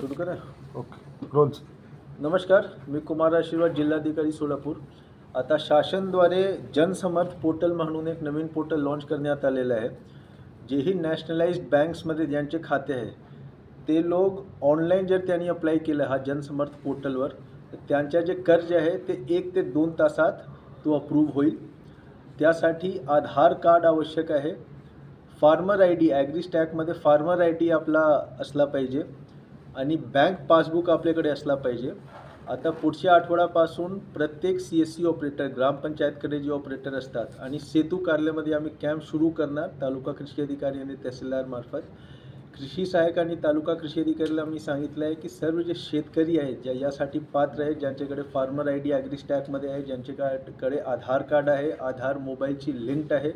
सुरू करा ओके. रोज नमस्कार मी कुमार आशीर्वाद जिल्हाधिकारी सोलापूर. आता शासनद्वारे जनसमर्थ पोर्टल म्हणून एक नवीन पोर्टल लॉन्च करण्यात आलेलं आहे जेही नॅशनलाइज्ड बँक्समध्ये ज्यांचे खाते आहे ते लोक ऑनलाईन जर त्यांनी अप्लाय केलं हा जनसमर्थ पोर्टलवर तर त्यांच्या जे कर्ज आहे ते एक ते दोन तासात तो अप्रूव्ह होईल. त्यासाठी आधार कार्ड आवश्यक आहे. फार्मर आय डी ॲग्री स्टॅकमध्ये फार्मर आय डी आपला असला पाहिजे. आणि बँक पासबुक आपल्याकडे असला पाहिजे. आता पुढच्या आठवड्यापासून प्रत्येक सी एस सी ऑपरेटर ग्रामपंचायतकडे जे ऑपरेटर असतात आणि सेतू कार्यालयामध्ये आम्ही कॅम्प सुरू करणार तालुका कृषी अधिकारी आणि तहसीलदारमार्फत कृषी सहाय्यक आणि तालुका कृषी अधिकारीला मी सांगितलं आहे की सर्व जे शेतकरी आहेत ज्या यासाठी पात्र आहेत ज्यांच्याकडे फार्मर आय डी ॲग्री स्टॅकमध्ये आहे ज्यांच्याकडे आधार कार्ड आहे आधार मोबाईलची लिंक आहे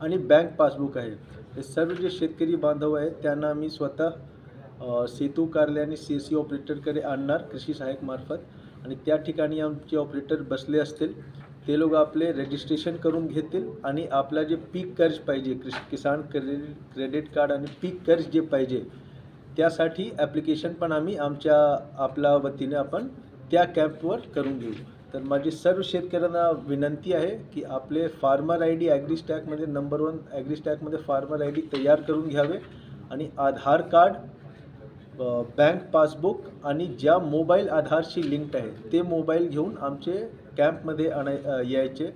आणि बँक पासबुक आहे. हे सर्व जे शेतकरी बांधव आहेत त्यांना मी स्वतः सेतू कार्यालय आणि सी एस सी ऑपरेटरकडे आणणार कृषी सहाय्यक मार्फत. आणि त्या ठिकाणी आमचे ऑपरेटर बसले असतील ते लोक आपले रजिस्ट्रेशन करून घेतील आणि आपला जे पीक कर्ज पाहिजे कृषी किसान क्रेडिट क्रेडिट कार्ड आणि पीक कर्ज जे पाहिजे त्यासाठी ॲप्लिकेशन पण आम्ही आमच्या आपल्या वतीने आपण त्या कॅम्पवर करून घेऊ. तर माझी सर्व शेतकऱ्यांना विनंती आहे की आपले फार्मर आय डी ॲग्रीस्टॅकमध्ये नंबर वन ॲग्रीस्टॅकमध्ये फार्मर आय डी तयार करून घ्यावे आणि आधार कार्ड बँक पासबुक आणि ज्या मोबाईल आधारशी लिंक्ड आहे ते मोबाईल घेऊन आमचे कॅम्पमध्ये आणाय यायचे.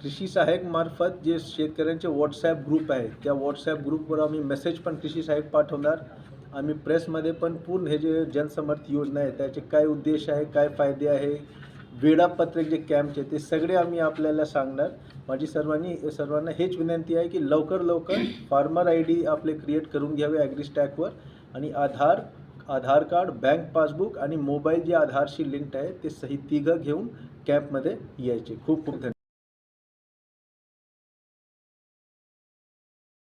कृषी सहाय्यकमार्फत जे शेतकऱ्यांचे व्हॉट्सॲप ग्रुप आहे त्या व्हॉट्सॲप ग्रुपवर आम्ही मेसेज पण कृषी सहाय्यक पाठवणार. आम्ही प्रेसमध्ये पण पूर्ण हे जे जनसमर्थ योजना आहे त्याचे काय उद्देश आहे काय फायदे आहे वेळापत्रक जे कॅम्पचे ते सगळे आम्ही आपल्याला सांगणार. माझी सर्वांनी सर्वांना हेच विनंती आहे की लवकर लवकर फार्मर आय डी आपले क्रिएट करून घ्यावे ॲग्रीस्टॅकवर आणि Aadhaar Aadhaar card bank passbook आणि मोबाईल जे आधारशी लिंक्ड आहे ते सही तिघं घेऊन कॅम्पमध्ये यायचे. खूप खूप धन्यवाद.